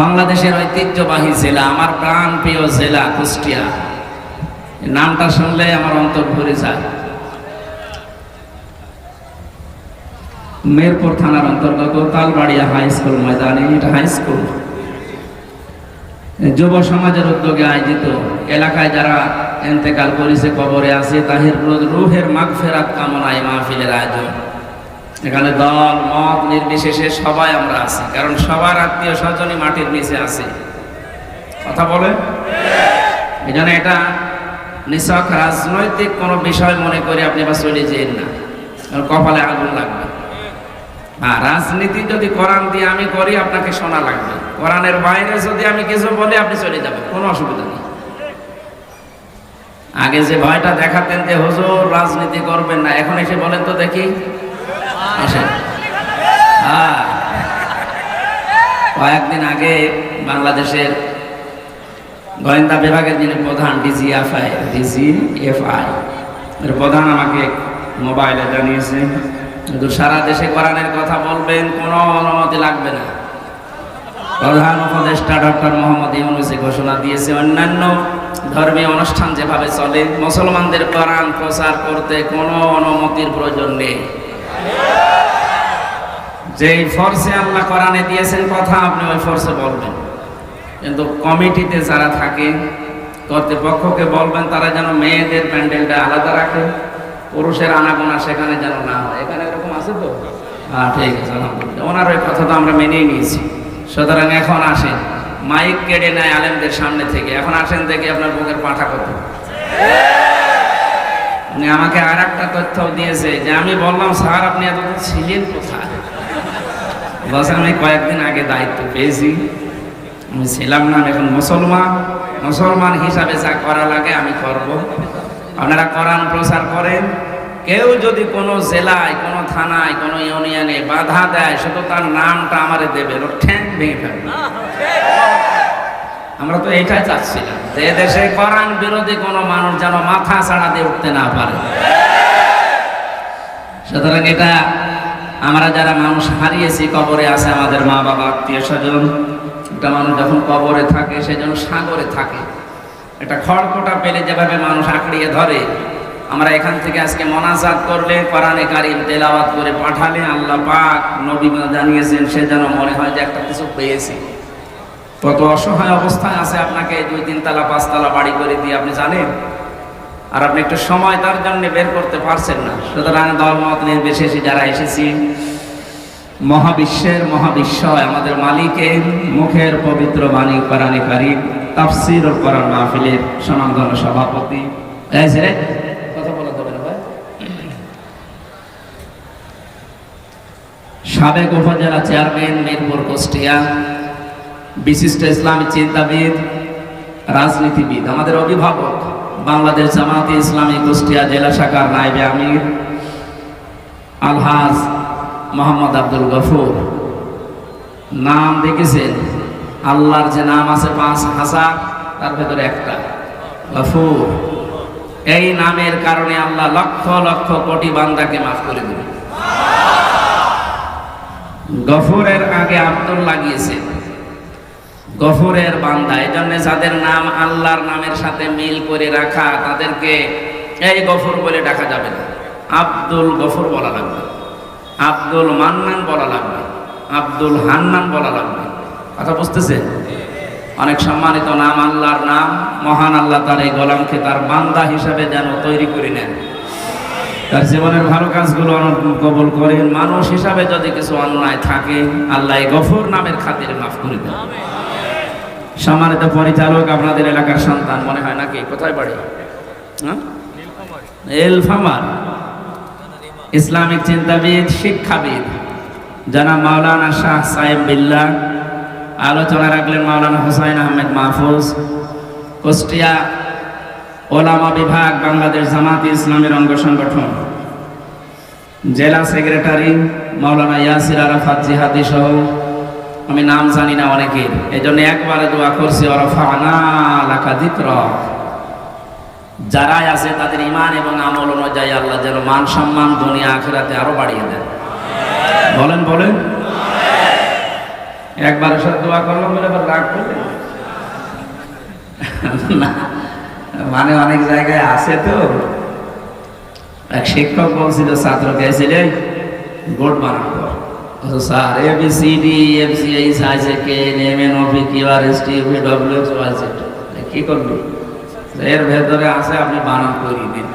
বাংলাদেশের ঐতিহ্যবাহী জেলা, আমার প্রাণ প্রিয় জেলা কুষ্টিয়া। নামটা শুনলে আমার অন্তর ভরে যায়। মেরপুর থানার অন্তর্গত তালবাড়িয়া হাই স্কুল ময়দানে, এটা হাই স্কুল। যুব সমাজের উদ্যোগে আয়োজিত এলাকায় যারা এন্তেকাল করেছে কবরে আছে, তাহের রুহের মাগ ফেরাত কামনায় মাহফিলের আয়োজন। এখানে দল মত নির্বিশেষে সবাই আমরা আছি কারণ সবার আত্মীয় স্বজনই মাটির নিচে আছে। কথা বলে এই জন্য এটা নিছক রাজনৈতিক কোনো বিষয় মনে করে আপনি বা চলে যেন না কপালে আগুন লাগবে। আর রাজনীতি যদি কোরআন দিয়ে আমি করি আপনাকে শোনা লাগবে। কোরআনের বাইরে যদি আমি কিছু বলি আপনি চলে যাবেন কোনো অসুবিধা নেই। আগে যে ভয়টা দেখাতেন যে হুজুর রাজনীতি করবেন না এখন এসে বলেন তো দেখি। হ্যাঁ। কয়েকদিন আগে বাংলাদেশের গোয়েন্দা বিভাগের যিনি প্রধান ডিজিএফআই ডিজিএফআই এর প্রধান আমাকে মোবাইলে জানিয়েছে কিন্তু সারা দেশে কোরআনের কথা বলবেন, কোনো অনুমতি লাগবে না। প্রধান উপদেষ্টা ডক্টর মোহাম্মদ ইউনুসে ঘোষণা দিয়েছে, অন্যান্য ধর্মীয় অনুষ্ঠান যেভাবে চলে, মুসলমানদের কোরআন প্রচার করতে কোনো অনুমতির প্রয়োজন নেই। যেই ফোর্সে আল্লাহ কোরআনে দিয়েছেন কথা, আপনি ওই ফোর্সে বলবেন। কিন্তু কমিটিতে যারা থাকে, কর্তৃপক্ষকে বলবেন, তারা যেন মেয়েদের প্যান্ডেলটা আলাদা রাখে, পুরুষের আনাগোনা সেখানে যেন না হয়। এখানে এরকম আছে তো? হ্যাঁ ঠিক আছে, আলহামদুলিল্লাহ। ওনার ওই কথা তো আমরা মেনেই নিয়েছি। সুতরাং এখন আসেন। মাইক কেড়ে নেয় আলেমদের সামনে থেকে। এখন আসেন দেখি আপনার বুকের পাঠা কত। উনি আমাকে আর একটা তথ্য দিয়েছে যে আমি বললাম, স্যার, আপনি এতদিন ছিলেন কোথায়? বলছে, আমি কয়েকদিন আগে দায়িত্ব পেয়েছি। আমি ছিলাম না, আমি এখন মুসলমান। মুসলমান হিসাবে যা করা লাগে আমি করব। আপনারা কোরআন প্রচার করেন। কেউ যদি কোনো জেলায়, কোনো থানায়, কোনো ইউনিয়নে বাধা দেয়, শুধু তার নামটা আমারে দেবে ঠ্যাং ভেঙে ফেলবে আমরা তো এটাই চাচ্ছিলাম যে দেশে কোরআন বিরোধী কোনো মানুষ যেন মাথা ছাড়া দিয়ে উঠতে না পারে। সুতরাং এটা আমরা যারা মানুষ হারিয়েছি, কবরে আছে আমাদের মা বাবা, আত্মীয় স্বজন। একটা মানুষ যখন কবরে থাকে, সে যেন সাগরে থাকে। একটা খড়কোটা পেলে যেভাবে মানুষ আঁকড়িয়ে ধরে, আমরা এখান থেকে আজকে মনাজাত করলে, কোরআনে কারিম তেলাওয়াত করে পাঠালে আল্লাহ পাক নবী জানিয়েছেন, সে যেন মনে হয় যে একটা কিছু পেয়েছি। কত অসহায় অবস্থায় আছে আপনাকে দুই তিন তালা পাঁচতলা বাড়ি করে দিয়ে আপনি জানেন? আর আপনি একটু সময় তার জন্য বের করতে পারছেন না। সুতরাং দলমত নির্বিশেষে যারা এসেছি, মহাবিশ্বের মহাবিশ্বয়, আমাদের মালিকের মুখের পবিত্র বাণী, কোরআনে কারিম তাফসির ও কোরআন মাহফিলের সনাতন সভাপতি। কথা বলা যাবে ভাই। সাবেক উপজেলা চেয়ারম্যান মিরপুর কুষ্টিয়া বিশিষ্ট ইসলামী চিন্তাবিদ, রাজনীতিবিদ, আমাদের অভিভাবক, বাংলাদেশ জামাতে ইসলামী কুষ্টিয়া জেলা শাখার নাইবে আমির, আলহাজ মোহাম্মদ আব্দুল গফুর। নাম দেখেছেন? আল্লাহর যে নাম আছে পাঁচ হাজার, তার ভেতরে একটা। গফুর। এই নামের কারণে আল্লাহ লক্ষ লক্ষ কোটি বান্দাকে মাফ করে দেবে গফুরের আগে আব্দুল লাগিয়েছে গফুরের বান্দা এই জন্য যাদের নাম আল্লাহর নামের সাথে মিল করে রাখা, তাদেরকে এই গফর বলে ডাকা যাবে না। আব্দুল গফর বলা লাগবে। আব্দুল মান্নান বলা লাগবে। আব্দুল হান্নান বলা লাগবে। কথা বুঝতেছে? অনেক সম্মানিত নাম আল্লাহর নাম, মহান আল্লাহ তার এই গোলামকে তার বান্দা হিসাবে যেন তৈরি করে নেন। তার জীবনের ভালো কাজগুলো কবল করেন। মানুষ হিসাবে যদি কিছু অন্যায় থাকে, আল্লাহ গফুর নামের খাতির মাফ করে দেন। সম্মানিত পরিচালক আপনাদের এলাকার সন্তান, মনে হয় নাকি? কোথায় বাড়ি? হ্যাঁ? এলফামার ইসলামিক চিন্তাবিদ, শিক্ষাবিদ। যারা মাওলানা শাহ সাহেব বিল্লা। আলোচনা রাখলেন মাওলানা হুসাইন আহমেদ মাহফুজ। কুষ্টিয়া ওলামা বিভাগ, বাংলাদেশ জামাত ইসলামের অঙ্গ সংগঠন। জেলা সেক্রেটারি মাওলানা ইয়াসির আরাফাত জিহাদি সহ আমি নাম জানি না অনেকের এই জন্য একবারে দোয়া করছি যারাই আছে তাদের ইমান এবং আমল অনুযায়ী আল্লাহ যেন মান সম্মান দুনিয়া আখেরাতে আরও বাড়িয়ে দেন। বলেন বলেন। একবার সাথে দোয়া করলাম বলে আবার রাগ করলেন? না মানে অনেক জায়গায় আছে তো। এক শিক্ষক বলছিল ছাত্রকে এসেলে গোট বলছে, sir A B C D F C H I J K M N O P Q R S T V W X Y Z কি করবি? এর ভেতরে আছে, আপনি বানান করিয়ে দিন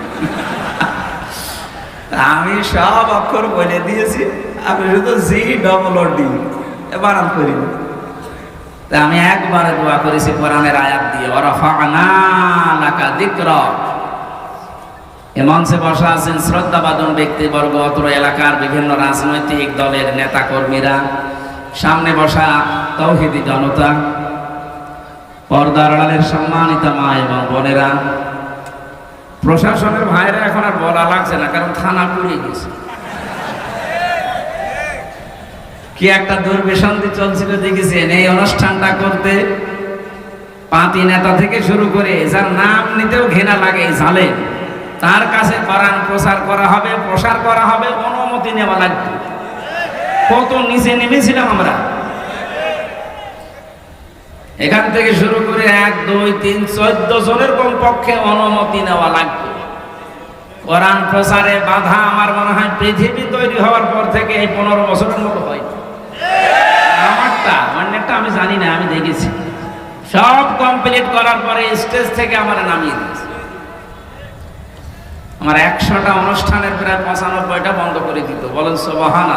আমি সব অক্ষর বলে দিয়েছি আপনি শুধু জি ডবল ও ডি বানান করি তা আমি একবারে দোয়া করেছি কোরআনের আয়াত দিয়ে ওরা ওরাফানা লাকা যিকরক এ মঞ্চে বসা আছেন শ্রদ্ধাবাদন ব্যক্তিবর্গ, অত্র এলাকার বিভিন্ন রাজনৈতিক দলের নেতা কর্মীরা সামনে বসা তৌহিদি জনতা, পর্দার সম্মানিত মা এবং বোনেরা। প্রশাসনের ভাইরা এখন আর বলা লাগছে না, কারণ থানা পুড়িয়ে গেছে। কি একটা দুর্বিসন্ধি চলছিল দেখেছেন? এই অনুষ্ঠানটা করতে পাতি নেতা থেকে শুরু করে যার নাম নিতেও ঘৃণা লাগে জালে তার কাছে কোরআন প্রচার করা হবে, প্রসার করা হবে, অনুমতি নেওয়া লাগবে। কত নিচে নেমেছিলাম আমরা। এখান থেকে শুরু করে এক, দুই, তিন, চোদ্দ জনের কম পক্ষে অনুমতি নেওয়া লাগবে। কোরআন প্রচারে বাধা আমার মনে হয় পৃথিবী তৈরি হওয়ার পর থেকে এই পনেরো বছরের মতো হয়। আমারটা অন্যটা আমি জানি না, আমি দেখেছি। সব কমপ্লিট করার পরে স্টেজ থেকে আমার নামিয়ে দিয়েছে। আমার একশোটা অনুষ্ঠানের প্রায় পঁচানব্বইটা বন্ধ করে দিত। বলেন সবহান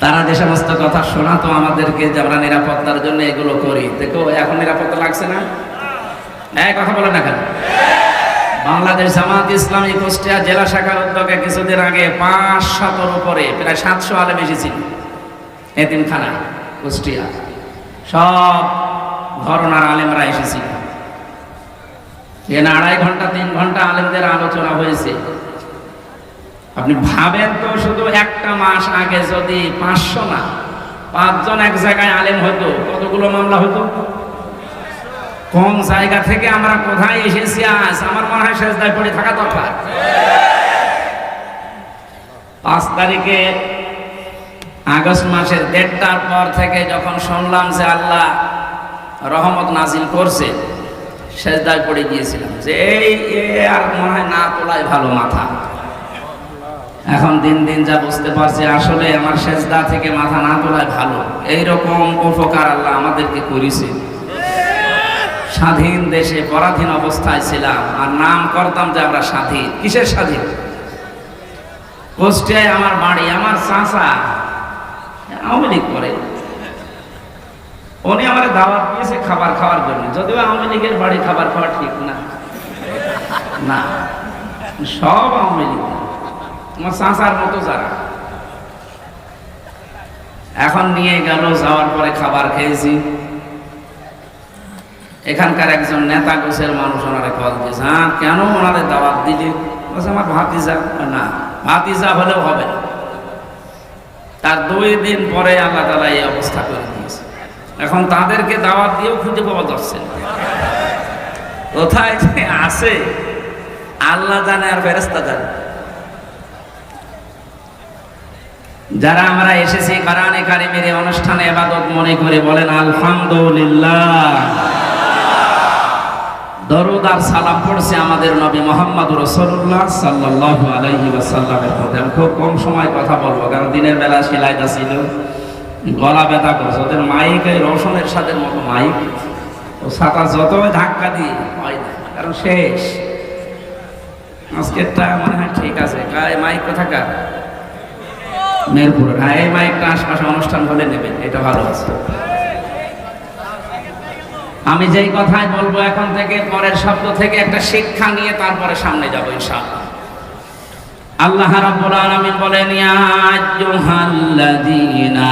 তারা যে সমস্ত কথা শোনাতো আমাদেরকে যে আমরা নিরাপত্তার জন্য এগুলো করি। দেখো, এখন নিরাপত্তা লাগছে না? হ্যাঁ কথা বলে না কেন? বাংলাদেশ জামাত ইসলামী কুষ্টিয়া জেলা শাখার উদ্যোগে কিছুদিন আগে পাঁচ শতর উপরে, প্রায় সাতশো আলেম এসেছিল এতিমখানা, কুষ্টিয়া। সব ঘরনার আলেমরা এসেছিল। এখানে আড়াই ঘণ্টা, তিন ঘণ্টা আলেমদের আলোচনা হয়েছে। আপনি ভাবেন তো শুধু একটা মাস আগে যদি পাঁচশো না, পাঁচজন এক জায়গায় আলেম হতো কতগুলো মামলা হতো কোন জায়গা থেকে আমরা কোথায় এসেছি আজ? আমার মনে হয় শেষ দায় পড়ে থাকা দরকার। পাঁচ তারিখে আগস্ট মাসের দেড়টার পর থেকে যখন শুনলাম যে আল্লাহ রহমত নাজিল করছে দায় পড়ে গিয়েছিলাম যে এই আর মনে হয় না তোলাই ভালো মাথা। এখন দিন দিন যা বুঝতে পারছি, আসলে আমার সেজদা থেকে মাথা না তোলায় ভালো। এইরকম উপকার আল্লাহ আমাদেরকে করেছে। স্বাধীন দেশে পরাধীন অবস্থায় ছিলাম, আর নাম করতাম যে আমরা স্বাধীন। কিসের স্বাধীন? কুষ্টিয়ায় আমার বাড়ি, আমার চাষা আওয়ামী লীগ করে। উনি আমার দাওয়াত দিয়েছে খাবার খাওয়ার জন্য। যদিও আওয়ামী লীগের বাড়ি খাবার খাওয়া ঠিক না। না, সব আওয়ামী লীগ। আমার চাষার মতো যারা। এখন নিয়ে গেল, যাওয়ার পরে খাবার খেয়েছি। এখানকার একজন নেতা গোছের মানুষ ওনারে কল দিয়েছে হ্যাঁ কেন ওনাদের দাওয়াত দিলে? বলছে, আমার ভাতিজা না, ভাতিজা হলেও হবে তার দুই দিন পরে আল্লাহ তালা এই অবস্থা করে দিয়েছে। এখন তাদেরকে দাওয়াত দিয়েও খুঁজে পাওয়া যাচ্ছে কোথায় যে আছে, আল্লাহ জানে আর ফেরেস্তা জানে। যারা আমরা এসেছি কারানে কারিমের অনুষ্ঠানে এবাদত মনে করে বলেন, আলহামদুলিল্লাহ। দরুদ আর সালাম পড়ছে আমাদের নবী মোহাম্মদ রসুল্লাহ সাল্লাল্লাহু আলাইহি ওয়াসাল্লামের প্রতি আমি খুব কম সময় কথা বলব, কারণ দিনের বেলা সেলাইটা ছিল। গলা ব্যথা করছে। ওদের মাইক, এই রসনের সাথে মতো মাইক। ও ছাতা যতই ধাক্কা না, কারণ শেষ। আজকেরটা মনে হয় ঠিক আছে। গায়ে মাইক কোথাকার? মেরপুরের। হ্যাঁ এই মাইকটা আশপাশে অনুষ্ঠান হলে নেবেন, এটা ভালো আছে। আমি যেই কথাই বলব, এখন থেকে পরের শব্দ থেকে একটা শিক্ষা নিয়ে তারপরে সামনে যাব, ইনশাআল্লাহ। আল্লাহ রাব্বুল আলামিন বলেন, ইয়া আইয়ুহাল্লাযীনা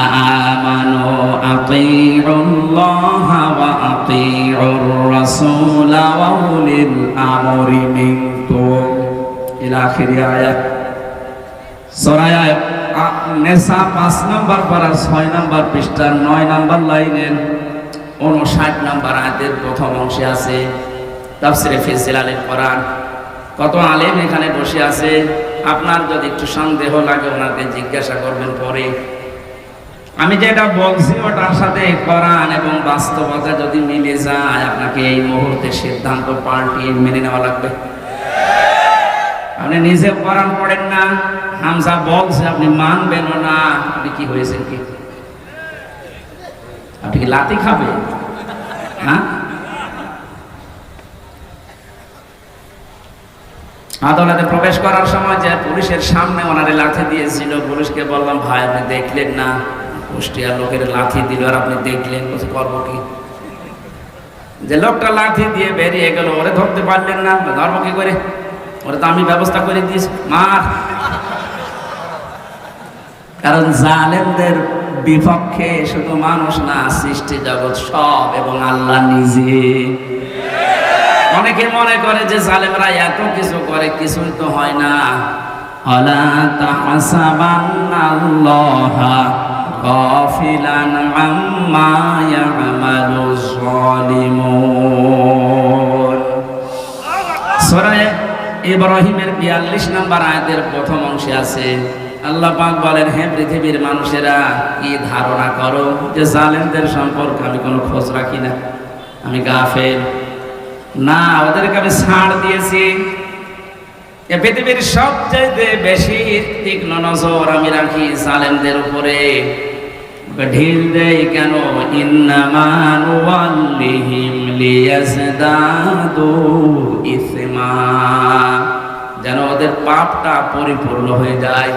আমানু আতিউল্লাহা ওয়া আতিউর রাসূলা ওয়া উলিল আমরি মিনকুম। ইলা আখির আয়াত। সূরা নেসা পাঁচ নাম্বার পারা ছয় নাম্বার পৃষ্ঠা নয় নাম্বার লাইনের উনষাট নাম্বার আয়াতের প্রথম অংশে আছে তাফসিরে ফিজিল আলেম কোরআন। কত আলেম এখানে বসে আছে? আপনার যদি একটু সন্দেহ লাগে, ওনাকে জিজ্ঞাসা করবেন পরে। আমি যেটা বলছি, ওটার সাথে কোরআন এবং বাস্তবতা যদি মিলে যায়, আপনাকে এই মুহূর্তে সিদ্ধান্ত পাল্টিয়ে মেনে নেওয়া লাগবে। আপনি নিজে কোরআন পড়েন না, হামজা বলছে, আপনি মানবেনও না, আপনি কি হয়েছেন কি? আপনি কি লাতি খাবে হ্যাঁ? আদালতে প্রবেশ করার সময় যে পুলিশের সামনে ওনারে লাথি দিয়েছিল, পুলিশকে বললাম, ভাই, আপনি দেখলেন না? কুষ্টিয়ার লোকের লাথি দিল, আর আপনি দেখলেন, বলছে, করব কি? যে লোকটা লাথি দিয়ে বেরিয়ে গেল, ওরে ধরতে পারলেন না ধর্ম কি করে? ওরে তো আমি ব্যবস্থা করে দিয়েছি, মার। কারণ জালেমদের বিপক্ষে শুধু মানুষ না, সৃষ্টি জগৎ সব এবং আল্লাহ নিজে। অনেকে মনে করে যে জালেমরা এত কিছু করে, কিছুই তো হয় না। অলা তাহসাবান্নাল্লাহা গাফিলান আম্মা ইয়ামালু যালিমুন সূরা ইব্রাহিমের 42 নম্বর আয়াতের প্রথম অংশে আছে, আল্লাহ বলেন, হে পৃথিবীর মানুষেরা, কি ধারণা করো যে জালেমদের সম্পর্কে আমি কোনো খোঁজ রাখি না? আমি গাফেল। না, ওদেরকে আমি ছাড় দিয়েছি। এ পৃথিবীর সবচাইতে বেশি তীক্ষ্ণ নজর আমি রাখি জালেমদের উপরে। ঢিল দেই কেন? ইসমা। যেন ওদের পাপটা পরিপূর্ণ হয়ে যায়।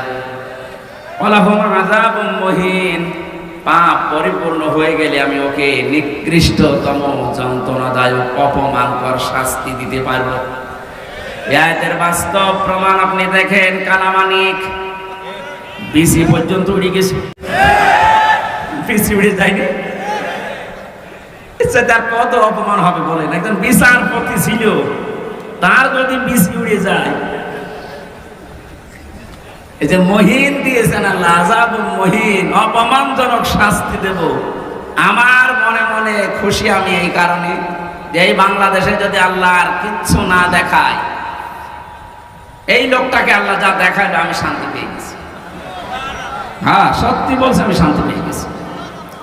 আযাবুম মুহিন। পাপ পরিপূর্ণ হয়ে গেলে আমি ওকে নিকৃষ্টতম যন্ত্রণাদায়ক অপমানকর শাস্তি দিতে পারব। আয়াতের বাস্তব প্রমাণ আপনি দেখেন, কালামানিক। বিসি পর্যন্ত উড়ে গেছে। বিসি উড়ে যায়নি। তার কত অপমান হবে বলেন। একজন বিচারপতি ছিল, তার যদি বিসি উড়ে যায় এই যে মহিন দিয়েছেন মহিন, অপমানজনক শাস্তি দেব। আমার মনে মনে খুশি আমি এই কারণে যে এই বাংলাদেশে যদি আল্লাহ আর কিচ্ছু না দেখায়, এই লোকটাকে আল্লাহ যা দেখাবে আমি শান্তি পেয়ে গেছি। হ্যাঁ সত্যি বলছে, আমি শান্তি পেয়ে গেছি।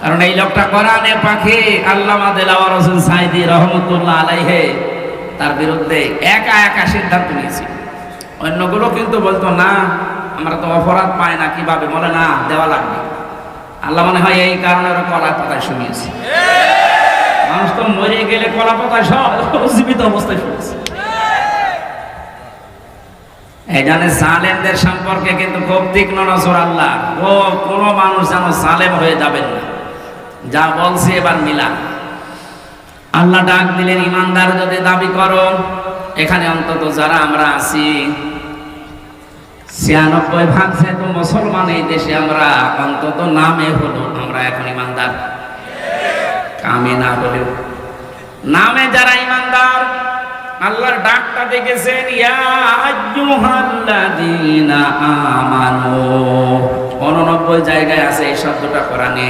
কারণ এই লোকটা কোরআনে পাখি, আল্লামা দেলাওয়ার হোসেন সাইদি রহমতুল্লাহ আলাইহে, তার বিরুদ্ধে একা একা সিদ্ধান্ত নিয়েছি অন্যগুলো কিন্তু বলতো, না আমরা তো অপরাধ পাই না, কীভাবে? বলে, না, দেওয়া লাগবে। আল্লাহ মনে হয় এই কারণে ওরা কলা পাতায় শুনিয়েছে। মানুষ তো মরে গেলে কলা পাতায় জীবিত অবস্থায় শুনেছে। এই জানে সালেমদের সম্পর্কে কিন্তু খুব তীক্ষ্ণ নজর আল্লাহ ও, কোনো মানুষ যেন সালেম হয়ে যাবেন না। যা বলছে এবার মিলা আল্লাহ ডাক দিলেন, ইমানদার যদি দাবি করো, এখানে অন্তত যারা আমরা আছি ছিয়ানব্বই ভাগ যেহেতু মুসলমান এই দেশে, আমরা অন্তত নামে হলো, আমরা এখন ইমানদার। কামে না হলেও। নামে যারা ইমানদার, আল্লাহর ডাকটা দেখেছেন, ইয়া আমানো। 89 জায়গায় আছে এই শব্দটা কোরআনে।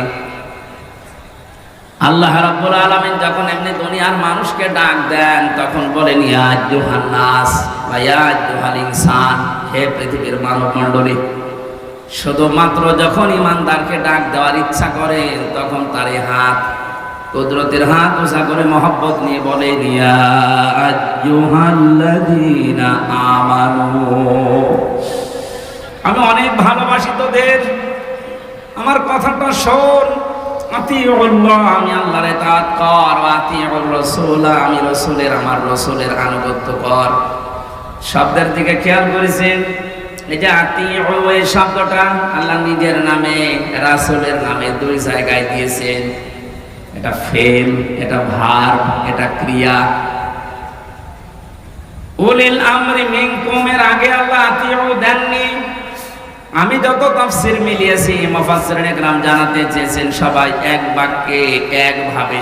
আল্লাহ রাব্বুল আলামিন যখন এমনি দুনিয়ার মানুষকে ডাক দেন, তখন বলেন, ইয়া আইয়ুহান নাস বা ইয়া আইয়ুহাল ইনসান, হে পৃথিবীর মানব মণ্ডলী শুধুমাত্র যখন ইমানদারকে ডাক দেওয়ার ইচ্ছা করেন, তখন তার হাত, কুদরতের হাত উষা করে মহব্বত নিয়ে বলে নিয়া আইয়ুহাল্লাযীনা আমানু। আমি অনেক ভালোবাসি তোদের। আমার কথাটা শোন। আমি আল্লাহর কর আমি রাসূলের, আমার রাসূলের আনুগত্য কর। শব্দের দিকে খেয়াল করেছেন? এই যে এই শব্দটা আল্লাহ নিজের নামে, রাসূলের নামে দুই জায়গায় দিয়েছেন। এটা ফেল, এটা ভার এটা ক্রিয়া। উলিল আমরি মিনকুমের আগে আল্লাহ আতিউ দেননি। আমি যত তাফসির মিলিয়েছি মুফাসসিরিন গ্রাম জানাতে চেয়েছেন সবাই এক বাক্যে একভাবে।